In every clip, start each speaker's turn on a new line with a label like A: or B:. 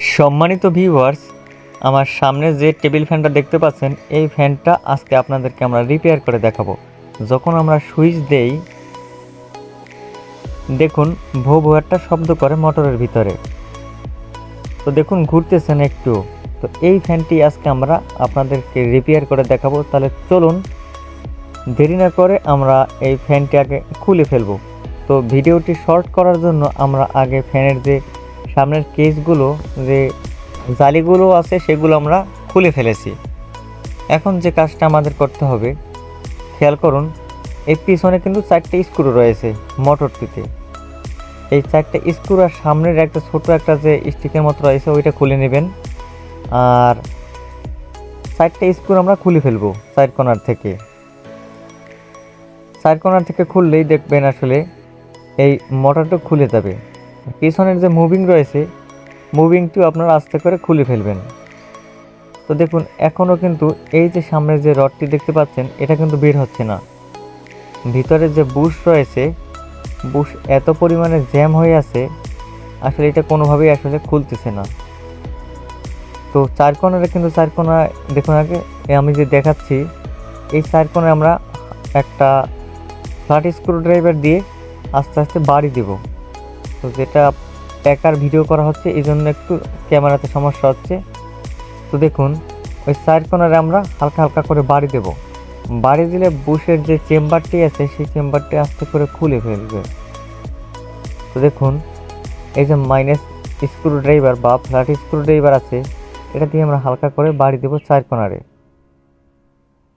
A: সম্মানিত ভিউয়ার্স আমার সামনে যে টেবিল ফ্যানটা দেখতে পাচ্ছেন, এই ফ্যানটা আজকে আপনাদেরকে আমরা রিপেয়ার করে দেখাবো। যখন আমরা সুইচ দেই, দেখুন ভো ভো একটা শব্দ করে মোটরের ভিতরে। তো দেখুন, ঘুরতেছেন একটু। তো এই ফ্যানটি আজকে আমরা আপনাদেরকে রিপেয়ার করে দেখাবো। তাহলে চলুন, দেরি না করে আমরা এই ফ্যানটি আগে খুলে ফেলব। তো ভিডিওটি শর্ট করার জন্য আমরা আগে ফ্যানের যে সামনের কেসগুলো, যে জালিগুলো আছে সেগুলো আমরা খুলে ফেলেছি। এখন যে কাজটা আমাদের করতে হবে, খেয়াল করুন এই পিছনে কিন্তু চারটে স্ক্রু রয়েছে মোটরটিতে। এই চারটে স্ক্রু আর সামনের একটা ছোট একটা যে স্টিকের মতো রয়েছে, ওইটা খুলে নেবেন। আর চারটে স্ক্রু আমরা খুলে ফেলব সাইড কর্নার থেকে। সাইড কর্নার থেকে খুললেই দেখবেন আসলে এই মোটরটা খুলে যাবে। পিছনের যে মুভিং রয়েছে মুভিংটি আপনারা আস্তে করে খুলে ফেলবেন। তো দেখুন, এখনও কিন্তু এই যে সামনে যে রডটি দেখতে পাচ্ছেন, এটা কিন্তু বের হচ্ছে না। ভিতরে যে বুশ রয়েছে বুশ এত পরিমাণে জ্যাম হয়ে আছে, আসলে এটা কোনোভাবেই আসলে খুলতেছে না। তো চার কোণারে কিন্তু চার কোণা, দেখুন আগে আমি যে দেখাচ্ছি, এই চার কোণায় আমরা একটা ফ্ল্যাট স্ক্রু ড্রাইভার দিয়ে আস্তে আস্তে বাড়ি দেব। তো যেটা প্যাকার ভিডিও করা হচ্ছে, এই জন্য একটু ক্যামেরাতে সমস্যা হচ্ছে। তো দেখুন, ওই সাইড কর্নারে আমরা হালকা হালকা করে বাড়ি দেব। বাড়ি দিলে বুশের যে চেম্বারটি আছে, সেই চেম্বারটি আস্তে করে খুলে ফেলবে। তো দেখুন, এই যে মাইনাস স্ক্রু ড্রাইভার বা ফ্ল্যাট স্ক্রু ড্রাইভার আছে, এটা দিয়ে আমরা হালকা করে বাড়ি দেবো চার কোনারে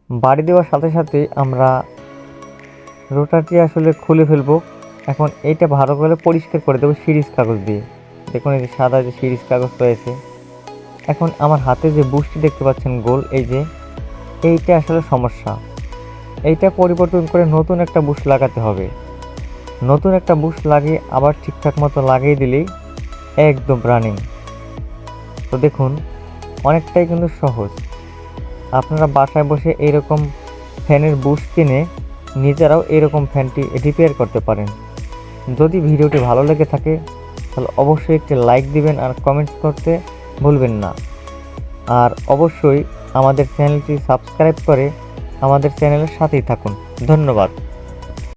A: বাড়ি দেওয়ার সাথে সাথে আমরা রোটারটি আসলে খুলে ফেলব। এখন এইটা ভালো করে পরিষ্কার করে দেবো সিরিজ কাগজ দিয়ে। দেখুন এই যে সাদা যে সিরিজ কাগজ রয়েছে। এখন আমার হাতে যে বুশটি দেখতে পাচ্ছেন গোল, এই যে, এইটা আসলে সমস্যা। এইটা পরিবর্তন করে নতুন একটা বুশ লাগাতে হবে। নতুন একটা বুশ লাগিয়ে আবার ঠিকঠাক মতো লাগিয়ে দিলেই একদম রানিং তো দেখুন, অনেকটাই কিন্তু সহজ। আপনারা বাসায় বসে এইরকম ফ্যানের বুশ কিনে নিজেরাও এরকম ফ্যানটি রিপেয়ার করতে পারেন। যদি ভিডিওটি ভালো লেগে থাকে, তাহলে অবশ্যই একটি লাইক দিবেন আর কমেন্টস করতে ভুলবেন না। আর অবশ্যই আমাদের চ্যানেলটি সাবস্ক্রাইব করে আমাদের চ্যানেলের সাথেই থাকুন। ধন্যবাদ।